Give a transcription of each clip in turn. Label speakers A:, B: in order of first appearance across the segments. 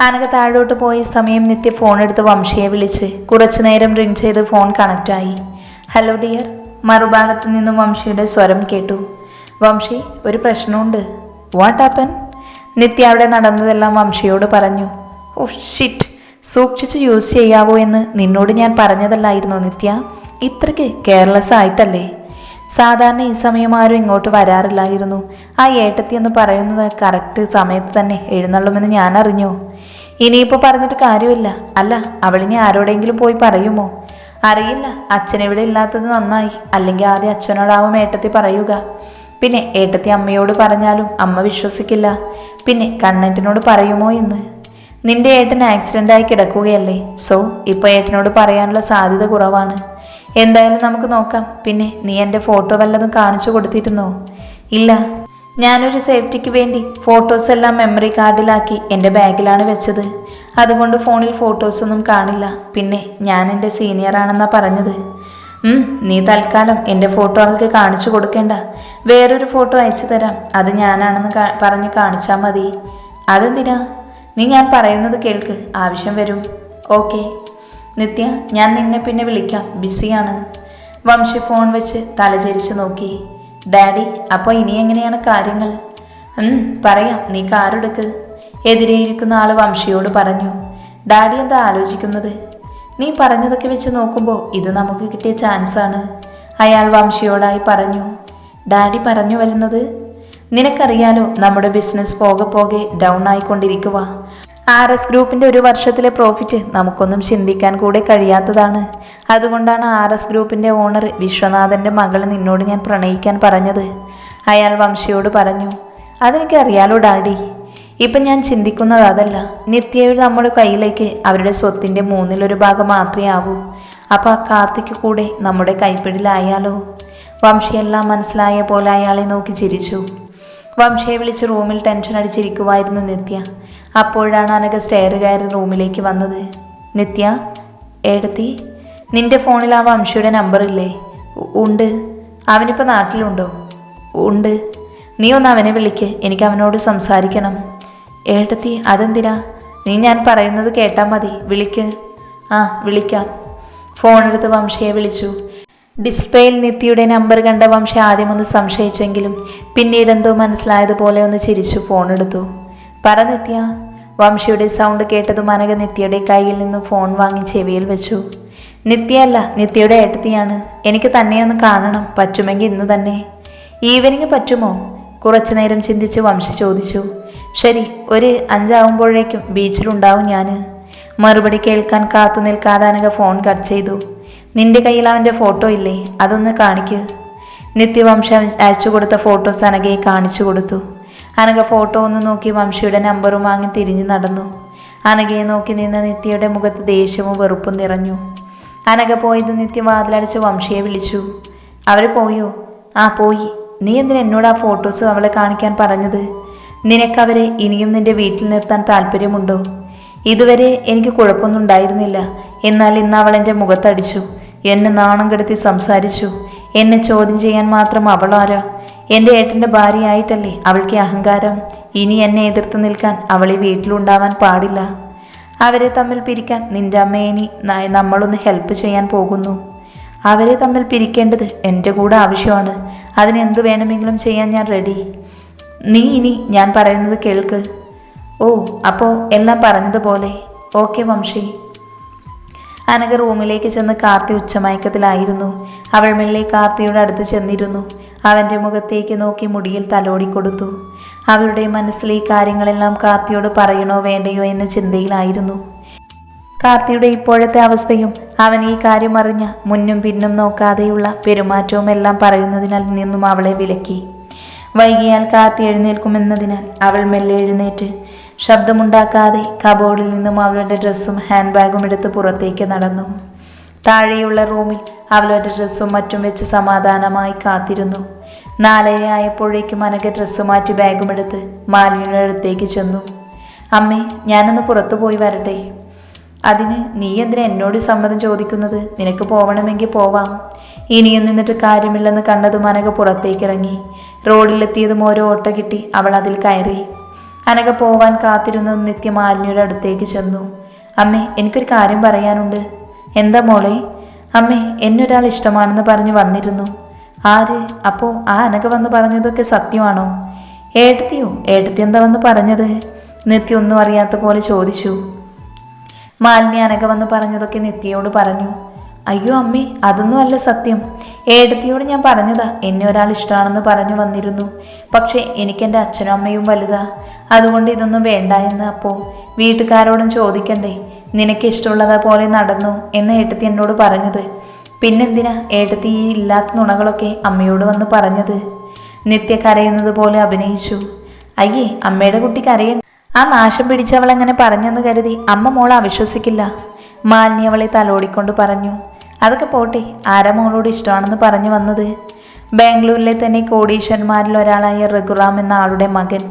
A: അനക താഴോട്ട് പോയി സമയം നിത്യ ഫോൺ എടുത്ത് വംശയെ വിളിച്ച് കുറച്ചു നേരം റിംഗ് ചെയ്ത് ഫോൺ കണക്റ്റായി ഹലോ ഡിയർ മറുഭാഗത്ത് നിന്നും വംശിയുടെ സ്വരം കേട്ടു. വംശി ഒരു പ്രശ്നമുണ്ട്. വാട്ട് ആപ്പൻ നിത്യ അവിടെ നടന്നതെല്ലാം വംശിയോട് പറഞ്ഞു. ഓ ഷിറ്റ് സൂക്ഷിച്ച് യൂസ് ചെയ്യാവോ എന്ന് നിന്നോട് ഞാൻ പറഞ്ഞതല്ലായിരുന്നോ നിത്യ? ഇത്രയ്ക്ക് കെയർലെസ് ആയിട്ടല്ലേ? സാധാരണ ഈ സമയം ആരും ഇങ്ങോട്ട് വരാറില്ലായിരുന്നു. ആ ഏട്ടത്തി എന്ന് പറയുന്നത് കറക്റ്റ് സമയത്ത് തന്നെ എഴുന്നള്ളുമെന്ന് ഞാൻ അറിഞ്ഞു. ഇനിയിപ്പോൾ പറഞ്ഞിട്ട് കാര്യമില്ല. അല്ല അവളിനി ആരോടെങ്കിലും പോയി പറയുമോ? അറിയില്ല. അച്ഛൻ ഇവിടെ ഇല്ലാത്തത് നന്നായി. അല്ലെങ്കിൽ ആദ്യം അച്ഛനോടാവും ഏട്ടത്തി പറയുക. പിന്നെ ഏട്ടത്തി അമ്മയോട് പറഞ്ഞാലും അമ്മ വിശ്വസിക്കില്ല. പിന്നെ കണ്ണന്റിനോട് പറയുമോ എന്ന്? നിന്റെ ഏട്ടൻ ആക്സിഡന്റ് ആയി കിടക്കുകയല്ലേ? സോ ഇപ്പോൾ ഏട്ടനോട് പറയാനുള്ള സാധ്യത കുറവാണ്. എന്തായാലും നമുക്ക് നോക്കാം. പിന്നെ നീ എന്റെ ഫോട്ടോ വല്ലതും കാണിച്ചു കൊടുത്തിരുന്നോ? ഇല്ല. ഞാനൊരു സേഫ്റ്റിക്ക് വേണ്ടി ഫോട്ടോസ് എല്ലാം മെമ്മറി കാർഡിലാക്കി എന്റെ ബാഗിലാണ് വെച്ചത്. അതുകൊണ്ട് ഫോണിൽ ഫോട്ടോസൊന്നും കാണില്ല. പിന്നെ ഞാൻ എന്റെ സീനിയറാണെന്നാണ് പറഞ്ഞത്. നീ തൽക്കാലം എന്റെ ഫോട്ടോ അവൾക്ക് കാണിച്ചു കൊടുക്കേണ്ട. വേറൊരു ഫോട്ടോ അയച്ചു തരാം. അത് ഞാനാണെന്ന് പറഞ്ഞ് കാണിച്ചാൽ മതി. അതെന്തിനാ? നീ ഞാൻ പറയുന്നത് കേൾക്ക്. ആവശ്യം വരും. ഓക്കെ. നിത്യ ഞാൻ നിന്നെ പിന്നെ വിളിക്കാം. ബിസിയാണ്. വംശി ഫോൺ വെച്ച് തലചരിച്ച് നോക്കി. ഡാഡി അപ്പോൾ ഇനി എങ്ങനെയാണ് കാര്യങ്ങൾ? പറയാം. നീ കാറെടുക്ക് എതിരെയിരിക്കുന്ന ആൾ വംശിയോട് പറഞ്ഞു. ഡാഡി എന്താ ആലോചിക്കുന്നത്? നീ പറഞ്ഞതൊക്കെ വെച്ച് നോക്കുമ്പോൾ ഇത് നമുക്ക് കിട്ടിയ ചാൻസാണ് അയാൾ വംശിയോടായി പറഞ്ഞു. ഡാഡി പറഞ്ഞു വരുന്നത് നിനക്കറിയാലോ നമ്മുടെ ബിസിനസ് പോകെ പോകെ ഡൗൺ ആയിക്കൊണ്ടിരിക്കുക ആർ എസ് ഗ്രൂപ്പിന്റെ ഒരു വർഷത്തിലെ പ്രോഫിറ്റ് നമുക്കൊന്നും ചിന്തിക്കാൻ കൂടെ കഴിയാത്തതാണ്. അതുകൊണ്ടാണ് ആർ എസ് ഗ്രൂപ്പിന്റെ ഓണർ വിശ്വനാഥന്റെ മകളെ നിന്നോട് ഞാൻ പ്രണയിക്കാൻ പറഞ്ഞത്. അയാൾ വംശിയോട് പറഞ്ഞു അതെനിക്കറിയാലോ ഡാഡി ഇപ്പം ഞാൻ ചിന്തിക്കുന്നത് അതല്ല. നിത്യയുടെ നമ്മുടെ കയ്യിലേക്ക് അവരുടെ സ്വത്തിന്റെ മൂന്നിലൊരു ഭാഗം മാത്രമേ ആവൂ. അപ്പോൾ ആ കാർത്തിക്ക് കൂടെ നമ്മുടെ കൈപ്പിടിലായാലോ വംശിയെല്ലാം മനസ്സിലായ പോലെ അയാളെ നോക്കി ചിരിച്ചു. വംശയെ വിളിച്ച് റൂമിൽ ടെൻഷൻ അടിച്ചിരിക്കുമായിരുന്നു നിത്യ. അപ്പോഴാണ് അനഘ സ്റ്റെയർ കയറി റൂമിലേക്ക് വന്നത്. നിത്യ ഏടത്തി നിന്റെ ഫോണിൽ ആ വംശിയുടെ നമ്പർ ഇല്ലേ? ഉ- ഉണ്ട്. അവനിപ്പോൾ നാട്ടിലുണ്ടോ? ഉണ്ട്. നീ ഒന്ന് അവനെ വിളിക്ക്. എനിക്ക് അവനോട് സംസാരിക്കണം. ഏട്ടത്തി അതെന്തിനാ? നീ ഞാൻ പറയുന്നത് കേട്ടാൽ മതി. വിളിക്ക്. ആ വിളിക്കാം. ഫോണെടുത്ത് വംശയെ വിളിച്ചു. ഡിസ്പ്ലേയിൽ നിത്യയുടെ നമ്പർ കണ്ട വംശ ആദ്യമൊന്ന് സംശയിച്ചെങ്കിലും പിന്നീട് എന്തോ മനസ്സിലായതുപോലെ ഒന്ന് ചിരിച്ചു ഫോൺ എടുത്തു. പറ നിത്യ. വംശയുടെ സൗണ്ട് കേട്ടതും അനഘ നിത്യയുടെ കയ്യിൽ നിന്ന് ഫോൺ വാങ്ങി ചെവിയിൽ വെച്ചു. നിത്യയല്ല നിത്യയുടെ ഏട്ടത്തിയാണ്. എനിക്ക് തന്നെ ഒന്ന് കാണണം പറ്റുമെങ്കിൽ ഇന്ന് തന്നെ. ഈവനിങ് പറ്റുമോ? കുറച്ചു നേരം ചിന്തിച്ച് വംശി ചോദിച്ചു. ശരി ഒരു അഞ്ചാവുമ്പോഴേക്കും ബീച്ചിലുണ്ടാവും ഞാൻ മറുപടി കേൾക്കാൻ കാത്തു നിൽക്കാതെ അനഘ ഫോൺ കട്ട് ചെയ്തു. നിന്റെ കയ്യിൽ അവന്റെ ഫോട്ടോ ഇല്ലേ? അതൊന്ന് കാണിക്ക്. നിത്യവംശ അയച്ചു കൊടുത്ത ഫോട്ടോസ് അനഘയെ കാണിച്ചു കൊടുത്തു. അനഘ ഫോട്ടോ ഒന്ന് നോക്കി വംശിയുടെ നമ്പറും വാങ്ങി തിരിഞ്ഞു നടന്നു. അനഘയെ നോക്കി നിന്ന നിത്യയുടെ മുഖത്ത് ദേഷ്യവും വെറുപ്പും നിറഞ്ഞു. അനഘ പോയത് നിത്യ വാതിലടിച്ച് വംശിയെ വിളിച്ചു. അവർ പോയോ? ആ പോയി. നീ എന്തിനാ എന്നോട് ആ ഫോട്ടോസ് അവളെ കാണിക്കാൻ പറഞ്ഞത്? നിനക്കവരെ ഇനിയും നിന്റെ വീട്ടിൽ നിർത്താൻ താല്പര്യമുണ്ടോ? ഇതുവരെ എനിക്ക് കുഴപ്പമൊന്നും ഉണ്ടായിരുന്നില്ല. എന്നാൽ ഇന്ന് അവൾ എന്റെ മുഖത്തടിച്ചു. എന്നെ നാണം കെടുത്തി സംസാരിച്ചു. എന്നെ ചോദ്യം ചെയ്യാൻ മാത്രം അവളാരാ എന്റെ ഏട്ടന്റെ ഭാര്യയായിട്ടല്ലേ അവൾക്ക് അഹങ്കാരം? ഇനി എന്നെ എതിർത്ത് നിൽക്കാൻ അവളെ വീട്ടിലുണ്ടാവാൻ പാടില്ല. അവരെ തമ്മിൽ പിരിക്കാൻ നിന്റെ അമ്മയെ ഇനി നമ്മളൊന്ന് ഹെൽപ്പ് ചെയ്യാൻ പോകുന്നു. അവരെ തമ്മിൽ പിരിക്കേണ്ടത് എന്റെ കൂടെ ആവശ്യമാണ്. അതിനെന്ത് വേണമെങ്കിലും ചെയ്യാൻ ഞാൻ റെഡി നീ ഇനി ഞാൻ പറയുന്നത് കേൾക്ക്. ഓ അപ്പോൾ എല്ലാം പറഞ്ഞതുപോലെ. ഓക്കെ വംശി. അനക റൂമിലേക്ക് ചെന്ന് കാർത്തി ഉച്ചമയക്കത്തിലായിരുന്നു. അവൾ മെല്ലെ കാർത്തിയുടെ അടുത്ത് ചെന്നിരുന്നു. അവന്റെ മുഖത്തേക്ക് നോക്കി മുടിയിൽ തലോടിക്കൊടുത്തു. അവളുടെ മനസ്സിൽ ഈ കാര്യങ്ങളെല്ലാം കാർത്തിയോട് പറയണോ വേണ്ടയോ എന്ന ചിന്തയിലായിരുന്നു. കാർത്തിയുടെ ഇപ്പോഴത്തെ അവസ്ഥയും അവൻ ഈ കാര്യം അറിഞ്ഞ മുന്നും പിന്നും നോക്കാതെയുള്ള പെരുമാറ്റവും എല്ലാം പറയുന്നതിനാൽ നിന്നും അവളെ വിലക്കി. വൈകിയാൽ കാർത്തി എഴുന്നേൽക്കുമെന്നതിനാൽ അവൾ മെല്ലെ എഴുന്നേറ്റ് ശബ്ദമുണ്ടാക്കാതെ കബോർഡിൽ നിന്നും അവളുടെ ഡ്രസ്സും ഹാൻഡ് ബാഗും എടുത്ത് പുറത്തേക്ക് നടന്നു. താഴെയുള്ള റൂമിൽ അവളുടെ ഡ്രസ്സും മറ്റും വെച്ച് സമാധാനമായി കാത്തിരുന്നു. നാലര ആയപ്പോഴേക്കും അനക ഡ്രസ്സ് മാറ്റി ബാഗും എടുത്ത് മാലിന്യുടെ അടുത്തേക്ക് ചെന്നു. അമ്മേ ഞാനൊന്ന് പുറത്തു പോയി വരട്ടെ. അതിന് നീ എന്തിനാ എന്നോട് സമ്മതം ചോദിക്കുന്നത്? നിനക്ക് പോവണമെങ്കിൽ പോവാം. ഇനിയും നിന്നിട്ട് കാര്യമില്ലെന്ന് കണ്ടതും അനഘ പുറത്തേക്കിറങ്ങി റോഡിലെത്തിയതും ഓരോ ഓട്ട കിട്ടി അവൾ അതിൽ കയറി. അനക പോവാൻ കാത്തിരുന്ന നിത്യ മാലിന്യയുടെ അടുത്തേക്ക് ചെന്നു. അമ്മേ എനിക്കൊരു കാര്യം പറയാനുണ്ട്. എന്താ മോളെ? അമ്മേ എന്നൊരാൾ ഇഷ്ടമാണെന്ന് പറഞ്ഞു വന്നിരുന്നു. ആര്? അപ്പോൾ ആ അനക വന്ന് പറഞ്ഞതൊക്കെ സത്യമാണോ? ഏട്ടത്തിയോ? ഏട്ടത്തി എന്താ വന്ന് പറഞ്ഞത്? നിത്യ ഒന്നും അറിയാത്ത പോലെ ചോദിച്ചു. മാലിന്യ അനക വന്ന് പറഞ്ഞതൊക്കെ നിത്യയോട് പറഞ്ഞു. അയ്യോ അമ്മേ അതൊന്നും അല്ല സത്യം. ഏടത്തിയോട് ഞാൻ പറഞ്ഞതാ എന്നെ ഒരാൾ ഇഷ്ടമാണെന്ന് പറഞ്ഞു വന്നിരുന്നു. പക്ഷേ എനിക്കെന്റെ അച്ഛനും അമ്മയും വലുതാ. അതുകൊണ്ട് ഇതൊന്നും വേണ്ട എന്ന് അപ്പോൾ വീട്ടുകാരോടും ചോദിക്കണ്ടേ? നിനക്ക് ഇഷ്ടമുള്ളത് പോലെ നടന്നു എന്ന് ഏട്ടത്തി എന്നോട് പറഞ്ഞത്. പിന്നെന്തിനാ ഏട്ടത്തി ഈ ഇല്ലാത്ത നുണകളൊക്കെ അമ്മയോട് വന്ന് പറഞ്ഞത്? നിത്യ കരയുന്നത് പോലെ അഭിനയിച്ചു. അയ്യേ അമ്മയുടെ കുട്ടി കരയ ആ നാശം പിടിച്ചവൾ അങ്ങനെ പറഞ്ഞെന്ന് കരുതി അമ്മ മോളെ അവിശ്വസിക്കില്ല. മാലിനി അവളെ തലോടിക്കൊണ്ട് പറഞ്ഞു അതൊക്കെ പോട്ടെ ആരാ മോളോട് ഇഷ്ടമാണെന്ന് പറഞ്ഞു വന്നത്? ബാംഗ്ലൂരിലെ തന്നെ കോടീശ്വരന്മാരിൽ ഒരാളായ രഘുറാം എന്ന ആളുടെ മകൻ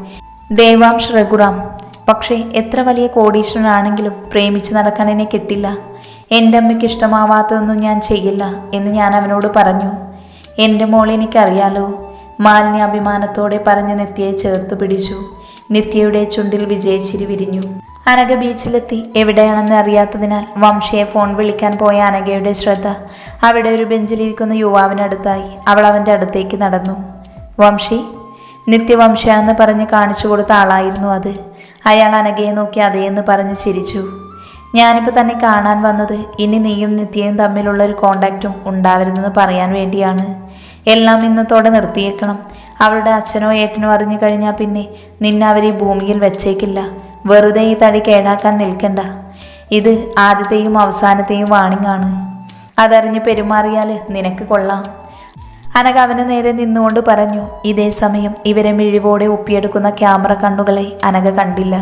A: ദേവാംശ് രഘുറാം. പക്ഷേ എത്ര വലിയ കോടീശ്വരനാണെങ്കിലും പ്രേമിച്ച് നടക്കാൻ എന്നെ കിട്ടില്ല. എന്റെ അമ്മയ്ക്ക് ഇഷ്ടമാവാത്തതൊന്നും ഞാൻ ചെയ്യില്ല എന്ന് ഞാൻ അവനോട് പറഞ്ഞു. എന്റെ മോളെ എനിക്കറിയാലോ മാലിന്യ അഭിമാനത്തോടെ പറഞ്ഞ് നിത്യയെ ചേർത്ത് പിടിച്ചു. നിത്യയുടെ ചുണ്ടിൽ വിജയിച്ചിരി വിരിഞ്ഞു. അനഘ ബീച്ചിലെത്തി. എവിടെയാണെന്ന് അറിയാത്തതിനാൽ വംശയെ ഫോൺ വിളിക്കാൻ പോയ അനഘയുടെ ശ്രദ്ധ അവിടെ ഒരു ബെഞ്ചിലിരിക്കുന്ന യുവാവിനടുത്തായി അവൾ അവന്റെ അടുത്തേക്ക് നടന്നു. വംശി നിത്യവംശയാണെന്ന് പറഞ്ഞ് കാണിച്ചു കൊടുത്ത ആളായിരുന്നു അത്. അയാൾ അനഘയെ നോക്കി അതേന്ന് പറഞ്ഞ് ചിരിച്ചു. ഞാനിപ്പോൾ തന്നെ കാണാൻ വന്നത് ഇനി നീയും നിത്യയും തമ്മിലുള്ള ഒരു കോണ്ടാക്റ്റും ഉണ്ടാവരുതെന്ന് പറയാൻ വേണ്ടിയാണ്. എല്ലാം ഇന്നത്തോടെ നിർത്തിയേക്കണം. അവളുടെ അച്ഛനോ ഏട്ടനോ അറിഞ്ഞു കഴിഞ്ഞാൽ പിന്നെ നിന്നെ അവർ ഈ ഭൂമിയിൽ വെച്ചേക്കില്ല. വെറുതെ ഈ തടി കേടാക്കാൻ നിൽക്കണ്ട. ഇത് ആദ്യത്തെയും അവസാനത്തെയും വാണിങ്ങാണ്. അതറിഞ്ഞ് പെരുമാറിയാൽ നിനക്ക് കൊള്ളാം. അനഘ അവന് നേരെ നിന്നുകൊണ്ട് പറഞ്ഞു ഇതേ സമയം ഇവരെ മിഴിവോടെ ഒപ്പിയെടുക്കുന്ന ക്യാമറ കണ്ണുകളെ അനഘ കണ്ടില്ല.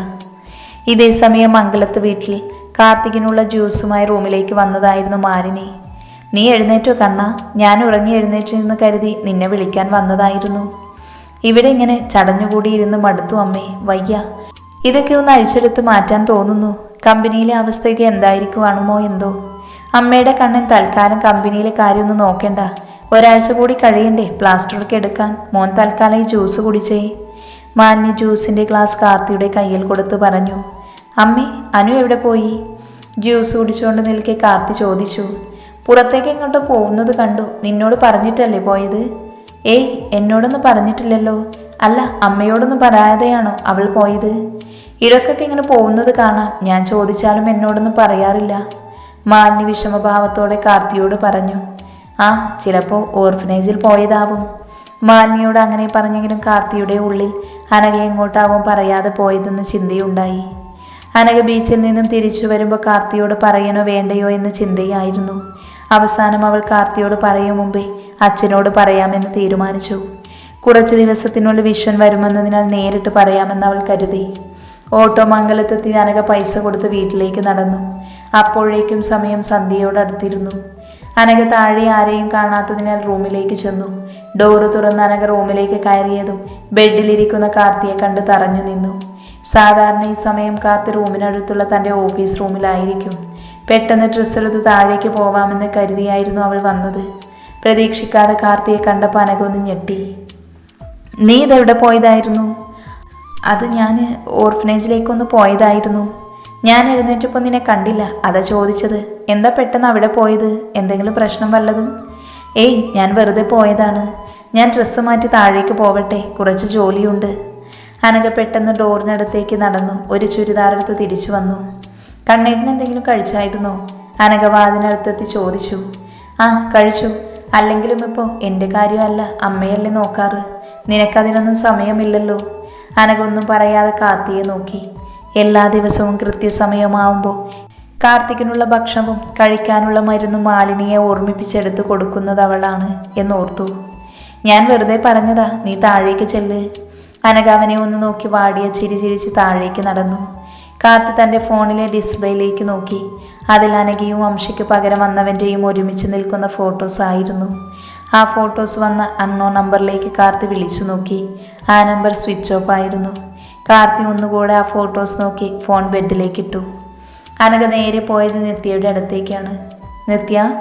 A: ഇതേ സമയം മംഗലത്ത് വീട്ടിൽ കാർത്തികിനുള്ള ജ്യൂസുമായി റൂമിലേക്ക് വന്നതായിരുന്നു മാലിനി. നീ എഴുന്നേറ്റോ കണ്ണ? ഞാൻ ഉറങ്ങി എഴുന്നേറ്റിരുന്ന് കരുതി നിന്നെ വിളിക്കാൻ വന്നതായിരുന്നു. ഇവിടെ ഇങ്ങനെ ചടഞ്ഞുകൂടിയിരുന്ന് മടുത്തു അമ്മേ വയ്യ. ഇതൊക്കെ ഒന്ന് അഴിച്ചെടുത്ത് മാറ്റാൻ തോന്നുന്നു. കമ്പനിയിലെ അവസ്ഥയൊക്കെ എന്തായിരിക്കുവാണുമോ എന്തോ. അമ്മയുടെ കണ്ണൻ തൽക്കാലം കമ്പനിയിലെ കാര്യമൊന്നും നോക്കണ്ട. ഒരാഴ്ച കൂടി കഴിയണ്ടേ? പ്ലാസ്റ്ററൊക്കെ എടുക്കാൻ. മോൻ തൽക്കാലം ഈ ജ്യൂസ് കുടിച്ചേ. മാന്യ ജ്യൂസിന്റെ ഗ്ലാസ് കാർത്തിയുടെ കയ്യിൽ കൊടുത്ത് പറഞ്ഞു. അമ്മേ അനു എവിടെ പോയി? ജ്യൂസ് കുടിച്ചുകൊണ്ട് നിൽക്കെ കാർത്തി ചോദിച്ചു. പുറത്തേക്ക് എങ്ങോട്ട് പോകുന്നത് കണ്ടു. നിന്നോട് പറഞ്ഞിട്ടല്ലേ പോയത്? ഏയ് എന്നോടൊന്നും പറഞ്ഞിട്ടില്ലല്ലോ. അല്ല അമ്മയോടൊന്നും പറയാതെയാണോ അവൾ പോയത്? ഇരക്കൊക്കെ ഇങ്ങനെ പോകുന്നത് കാണാം. ഞാൻ ചോദിച്ചാലും എന്നോടൊന്നും പറയാറില്ല. മാലിന്യ വിഷമഭാവത്തോടെ കാർത്തിയോട് പറഞ്ഞു. ആ ചിലപ്പോൾ ഓർഫനേജിൽ പോയതാവും. മാലിനിയോട് അങ്ങനെ പറഞ്ഞെങ്കിലും കാർത്തിയുടെ ഉള്ളിൽ അനഘ എങ്ങോട്ടാവും പറയാതെ പോയതെന്ന് ചിന്തയുണ്ടായി. അനഘ ബീച്ചിൽ നിന്നും തിരിച്ചു വരുമ്പോൾ കാർത്തിയോട് പറയണോ വേണ്ടയോ എന്ന ചിന്തയായിരുന്നു. അവസാനം അവൾ കാർത്തിയോട് പറയും മുമ്പേ അച്ഛനോട് പറയാമെന്ന് തീരുമാനിച്ചു. കുറച്ച് ദിവസത്തിനുള്ളിൽ വിശ്വൻ വരുമെന്നതിനാൽ നേരിട്ട് പറയാമെന്ന് അവൾ കരുതി. ഓട്ടോ മംഗലത്തെത്തി അനഘ പൈസ കൊടുത്ത് വീട്ടിലേക്ക് നടന്നു. അപ്പോഴേക്കും സമയം സന്ധ്യയോടടുത്തിരുന്നു അനഘ താഴെ ആരെയും കാണാത്തതിനാൽ റൂമിലേക്ക് ചെന്നു. ഡോറ് തുറന്ന് അനഘ റൂമിലേക്ക് കയറിയതും ബെഡിലിരിക്കുന്ന കാർത്തിയെ കണ്ട് തറഞ്ഞു നിന്നു. സാധാരണ ഈ സമയം കാർത്തി റൂമിനടുത്തുള്ള തന്റെ ഓഫീസ് റൂമിലായിരിക്കും. പെട്ടെന്ന് ഡ്രസ്സ് എടുത്ത് താഴേക്ക് പോവാമെന്ന് കരുതിയായിരുന്നു അവൾ വന്നത്. പ്രതീക്ഷിക്കാതെ കാർത്തിയെ കണ്ടപ്പോൾ അനകൊന്ന് ഞെട്ടി. നീ ഇതെവിടെ പോയതായിരുന്നു? അത് ഞാൻ ഓർഫനേജിലേക്കൊന്ന് പോയതായിരുന്നു. ഞാൻ എഴുന്നേറ്റപ്പോൾ നിന്നെ കണ്ടില്ല. അതാ ചോദിച്ചത് എന്താ പെട്ടെന്ന് അവിടെ പോയത്? എന്തെങ്കിലും പ്രശ്നം വല്ലതും? ഏയ് ഞാൻ വെറുതെ പോയതാണ്. ഞാൻ ഡ്രസ്സ് മാറ്റി താഴേക്ക് പോവട്ടെ കുറച്ച് ജോലിയുണ്ട്. അനക പെട്ടെന്ന് ഡോറിനടുത്തേക്ക് നടന്നു ഒരു ചുരിദാറെടുത്ത് തിരിച്ചു വന്നു. കണ്ണേട്ടിന് എന്തെങ്കിലും കഴിച്ചായിരുന്നോ? അനക വാതിനടുത്തെത്തി ചോദിച്ചു. ആ കഴിച്ചു. അല്ലെങ്കിലും ഇപ്പോൾ എന്റെ കാര്യമല്ല അമ്മയല്ലേ നോക്കാറ്. നിനക്കതിനൊന്നും സമയമില്ലല്ലോ. അനക ഒന്നും പറയാതെ കാത്തിയെ നോക്കി. എല്ലാ ദിവസവും കൃത്യസമയമാവുമ്പോൾ കാർത്തിക്കിനുള്ള ഭക്ഷണവും കഴിക്കാനുള്ള മരുന്നും മാലിനിയെ ഓർമ്മിപ്പിച്ചെടുത്ത് കൊടുക്കുന്നത് അവളാണ് എന്നോർത്തു. ഞാൻ വെറുതെ പറഞ്ഞതാ നീ താഴേക്ക് ചെല്ല്. അനഘ ഒന്ന് നോക്കി വാടിയ ചിരി ചിരിച്ച് താഴേക്ക് നടന്നു. കാർത്തി തന്റെ ഫോണിലെ ഡിസ്പ്ലേയിലേക്ക് നോക്കി. അതിൽ അനഘയും വംശയ്ക്ക് പകരം വന്നവന്റെയും ഒരുമിച്ച് നിൽക്കുന്ന ഫോട്ടോസ് ആയിരുന്നു. ആ ഫോട്ടോസ് വന്ന അണ്ണോ നമ്പറിലേക്ക് കാർത്തി വിളിച്ചു നോക്കി. ആ നമ്പർ സ്വിച്ച് ഓഫ് ആയിരുന്നു. കാർത്തി ഒന്നുകൂടെ ആ ഫോട്ടോസ് നോക്കി ഫോൺ ബെഡിലേക്ക് ഇട്ടു നേരെ പോയത് നിത്യയുടെ അടുത്തേക്കാണ്. നിത്യ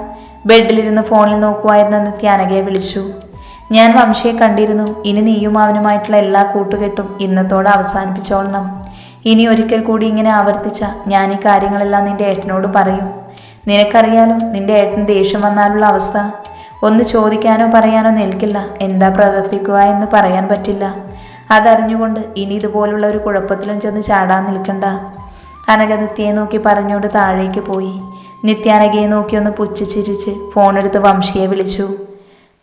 A: ബെഡിലിരുന്ന് ഫോണിൽ നോക്കുമായിരുന്ന നിത്യ അനഘയെ വിളിച്ചു. ഞാൻ വംശയെ കണ്ടിരുന്നു. ഇനി നീയും അവനുമായിട്ടുള്ള എല്ലാ കൂട്ടുകെട്ടും ഇന്നത്തോടെ അവസാനിപ്പിച്ചോളണം. ഇനി ഒരിക്കൽ കൂടി ഇങ്ങനെ ആവർത്തിച്ച ഞാൻ ഈ കാര്യങ്ങളെല്ലാം നിന്റെ ഏട്ടനോട് പറയും. നിനക്കറിയാലോ നിന്റെ ഏട്ടൻ ദേഷ്യം വന്നാലുള്ള അവസ്ഥ. ഒന്ന് ചോദിക്കാനോ പറയാനോ നിൽക്കില്ല. എന്താ പ്രവർത്തിക്കുക എന്ന് പറയാൻ പറ്റില്ല. അതറിഞ്ഞുകൊണ്ട് ഇനി ഇതുപോലുള്ള ഒരു കുഴപ്പത്തിലും ചെന്ന് ചാടാൻ നിൽക്കണ്ട. അനഘ നിത്യയെ നോക്കി പറഞ്ഞുകൊണ്ട് താഴേക്ക് പോയി. നിത്യ അനഘയെ നോക്കി ഒന്ന് പുച്ഛിച്ചിരിച്ച് ഫോണെടുത്ത് വംശിയെ വിളിച്ചു.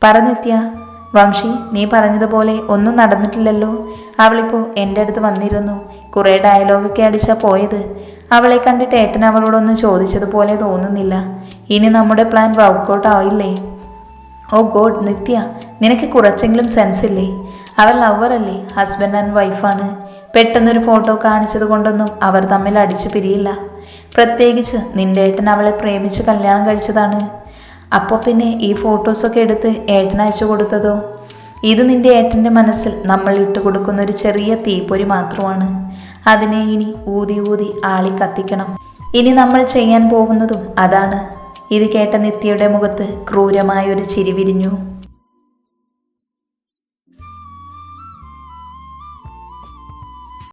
A: പറ നിത്യ വംശി നീ പറഞ്ഞതുപോലെ ഒന്നും നടന്നിട്ടില്ലല്ലോ. അവളിപ്പോൾ എന്റെ അടുത്ത് വന്നിരുന്നു. കുറേ ഡയലോഗൊക്കെ അടിച്ചാ പോയത്. അവളെ കണ്ടിട്ട് ഏട്ടൻ അവളോടൊന്നും ചോദിച്ചതുപോലെ തോന്നുന്നില്ല. ഇനി നമ്മുടെ പ്ലാൻ വർക്കൗട്ട് ആയില്ലേ? ഓ ഗോഡ് നിത്യ നിനക്ക് കുറച്ചെങ്കിലും സെൻസ് ഇല്ലേ? അവർ ലവറല്ലേ ഹസ്ബൻഡ് ആൻഡ് വൈഫാണ് പെട്ടെന്നൊരു ഫോട്ടോ കാണിച്ചത് കൊണ്ടൊന്നും അവർ തമ്മിൽ അടിച്ചു പിരിയില്ല. പ്രത്യേകിച്ച് നിന്റെ ഏട്ടൻ അവളെ പ്രേമിച്ച് കല്യാണം കഴിച്ചതാണ്. അപ്പോൾ പിന്നെ ഈ ഫോട്ടോസൊക്കെ എടുത്ത് ഏട്ടൻ അയച്ചു കൊടുത്തതോ? ഇത് നിന്റെ ഏട്ടന്റെ മനസ്സിൽ നമ്മൾ ഇട്ട് കൊടുക്കുന്ന ഒരു ചെറിയ തീപ്പൊരി മാത്രമാണ്. അതിനെ ഇനി ഊതി ഊതി ആളി കത്തിക്കണം. ഇനി നമ്മൾ ചെയ്യാൻ പോകുന്നതും അതാണ്. ഇത് കേട്ട നിത്യയുടെ മുഖത്ത് ക്രൂരമായ ഒരു ചിരി വിരിഞ്ഞു.